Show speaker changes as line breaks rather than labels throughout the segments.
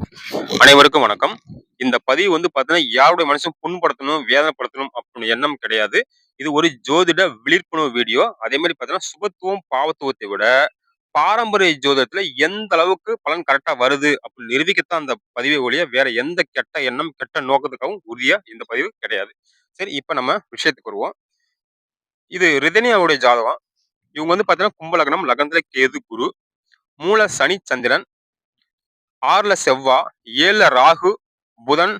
அனைவருக்கும் வணக்கம். இந்த பதிவு வந்து பார்த்தீங்கன்னா யாருடைய மனசும் புண்படுத்தணும் வேதனைப்படுத்தணும் அப்படின்னு எண்ணம் கிடையாது. இது ஒரு ஜோதிட விழிப்புணர்வு வீடியோ. அதே மாதிரி பார்த்தீங்கன்னா சுபத்துவம் பாவத்துவத்தை விட பாரம்பரிய ஜோதிடத்துல எந்த அளவுக்கு பலன் கரெக்டா வருது அப்படின்னு நிரூபிக்கத்தான் அந்த பதிவை ஒழிய வேற எந்த கெட்ட எண்ணம் கெட்ட நோக்கத்துக்காகவும் உறுதியா இந்த பதிவு கிடையாது. சரி இப்ப நம்ம விஷயத்துக்கு வருவோம். இது ரிதனியாவுடைய ஜாதகம். இவங்க வந்து பார்த்தீங்கன்னா கும்பலகனம் லக்னத்துல கேது குரு மூல சனி சந்திரன் ஆறுல செவ்வா ஏழுல ராகு புதன்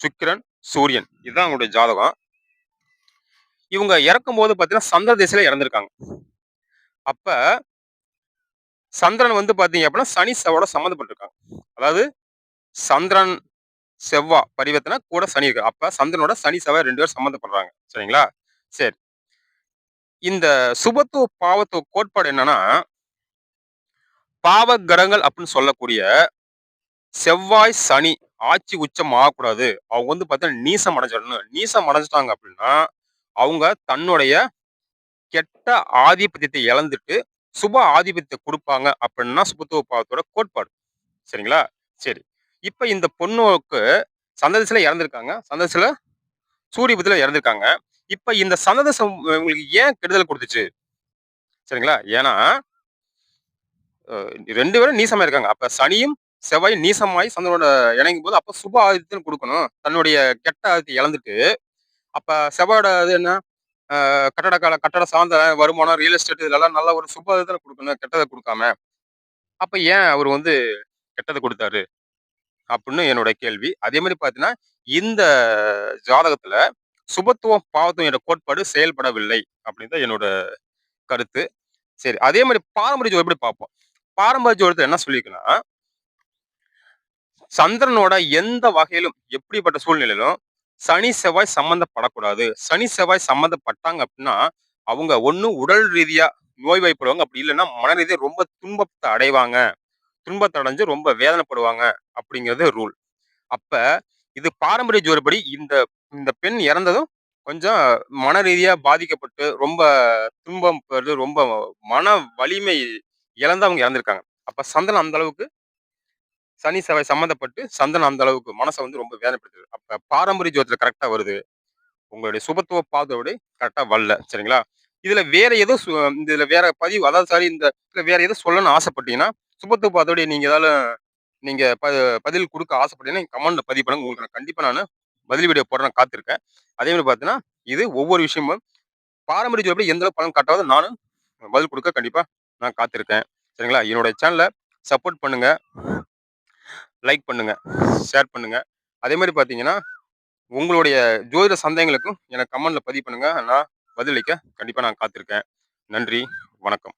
சுக்கிரன் சூரியன். இதுதான் அவங்களுடைய ஜாதகம். இவங்க இறக்கும் போது பார்த்தீங்கன்னா சந்திர திசையில இறந்துருக்காங்க. அப்ப சந்திரன் வந்து பார்த்தீங்க அப்படின்னா சனி செவ்வாயோட சம்மந்தப்பட்டிருக்காங்க. அதாவது சந்திரன் செவ்வா பரிவர்த்தனை கூட சனி இருக்கு. அப்ப சந்திரனோட சனி செவ்வாய் ரெண்டு பேரும் சம்மந்தப்படுறாங்க. சரிங்களா? சரி. இந்த சுபத்துவ பாவத்துவ கோட்பாடு என்னன்னா பாவ கிரகங்கள் அப்படின்னு சொல்லக்கூடிய செவ்வாய் சனி ஆட்சி உச்சம் ஆகக்கூடாது. அவங்க வந்து பார்த்தீங்கன்னா நீசம் அடைஞ்சிடணும். நீசம் அடைஞ்சிட்டாங்க அப்படின்னா அவங்க தன்னுடைய கெட்ட ஆதிபத்தியத்தை இழந்துட்டு சுப ஆதிபத்தியத்தை கொடுப்பாங்க அப்படின்னா சுபத்துவ பாவத்தோட கோட்பாடு. சரிங்களா? சரி. இப்ப இந்த பொண்ணுக்கு சந்ததிசில இறந்துருக்காங்க. சந்ததிசில சூரிய இறந்துருக்காங்க. இப்ப இந்த சந்ததசம் உங்களுக்கு ஏன் கெடுதல் கொடுத்துச்சு? சரிங்களா? ஏன்னா ரெண்டு பேரும் நீசமா இருக்காங்க. அப்ப சனியும் செவ்வாய் நீசமாய் சந்திரனோட இணங்கும் போது அப்ப சுப ஆதித்யம் கொடுக்கணும். தன்னுடைய கெட்ட ஆதித்தை இழந்துட்டு. அப்ப செவ்வாயோட இது என்ன? கட்டட கால கட்டட சார்ந்த வருமானம் ரியல் எஸ்டேட் இதெல்லாம் நல்ல ஒரு சுப ஆதித்தம் கொடுக்கணும் கெட்டதை கொடுக்காம. அப்ப ஏன் அவர் வந்து கெட்டதை கொடுத்தாரு? அப்படின்னு என்னோட கேள்வி. அதே மாதிரி பார்த்தீங்கன்னா இந்த ஜாதகத்துல சுபத்துவம் பாவத்துவம் என்ற கோட்பாடு செயல்படவில்லை அப்படின்னு தான் என்னோட கருத்து. சரி அதே மாதிரி பாரம்பரிய ஜோதி எப்படி பார்ப்போம்? பாரம்பரிய ஜோதிடத்தில் என்ன சொல்லியிருக்குன்னா சந்திரனோட எந்த வகையிலும் எப்படிப்பட்ட சூழ்நிலையிலும் சனி செவ்வாய் சம்மந்தப்படக்கூடாது சனி செவ்வாய் சம்மந்தப்பட்டாங்க அப்படின்னா அவங்க ஒன்று உடல் ரீதியா நோய் வாய்ப்படுவாங்க அப்படி இல்லைன்னா மன ரீதியாக ரொம்ப துன்பத்தை அடைவாங்க. துன்பத்தை அடைஞ்சு ரொம்ப வேதனைப்படுவாங்க அப்படிங்கிறது ரூல் அப்ப இது பாரம்பரிய ஜோதிப்படி இந்த இந்த பெண் இறந்ததும் கொஞ்சம் மன ரீதியா பாதிக்கப்பட்டு ரொம்ப துன்பம் ரொம்ப மன வலிமை இழந்து அவங்க இறந்திருக்காங்க. அப்ப சந்தனம் அந்த அளவுக்கு சனி செவ்வாய் சம்மந்தப்பட்டு சந்தனம் அந்த அளவுக்கு மனசை வந்து ரொம்ப வேதனைப்படுத்துது. அப்போ பாரம்பரிய ஜோதத்தில் கரெக்டாக வருது. உங்களுடைய சுபத்துவ பாதையோடய கரெக்டாக வரல. சரிங்களா? இதுல வேற ஏதோ இதுல வேற பதிவு அதாவது சாரி இந்த வேற ஏதோ சொல்லணும்னு ஆசைப்பட்டீங்கன்னா சுபத்துவ பாதோடைய நீங்க ஏதாவது நீங்க பதில் கொடுக்க ஆசைப்பட்டீங்கன்னா கமெண்ட்ல பதிவு பண்ணுங்க. உங்களுக்கு நான் கண்டிப்பா நான் பதில் வீடியோ போட நான் காத்திருக்கேன். அதே மாதிரி பார்த்தீங்கன்னா இது ஒவ்வொரு விஷயமும் பாரம்பரிய ஜோதிப்படி எந்த அளவுக்கு பலன் காட்டாவது நானும் பதில் கொடுக்க கண்டிப்பா நான் காத்திருக்கேன். சரிங்களா? என்னோட சேனலை சப்போர்ட் பண்ணுங்க. லைக் பண்ணுங்க ஷேர் பண்ணுங்க. அதே மாதிரி பார்த்தீங்கன்னா உங்களுடைய ஜோதிட சந்தேகங்களுக்கும் எனக்கு கமெண்ட்ல பதிவு பண்ணுங்க. நான் பதிலளிக்க கண்டிப்பாக நான் காத்திருக்கேன். நன்றி வணக்கம்.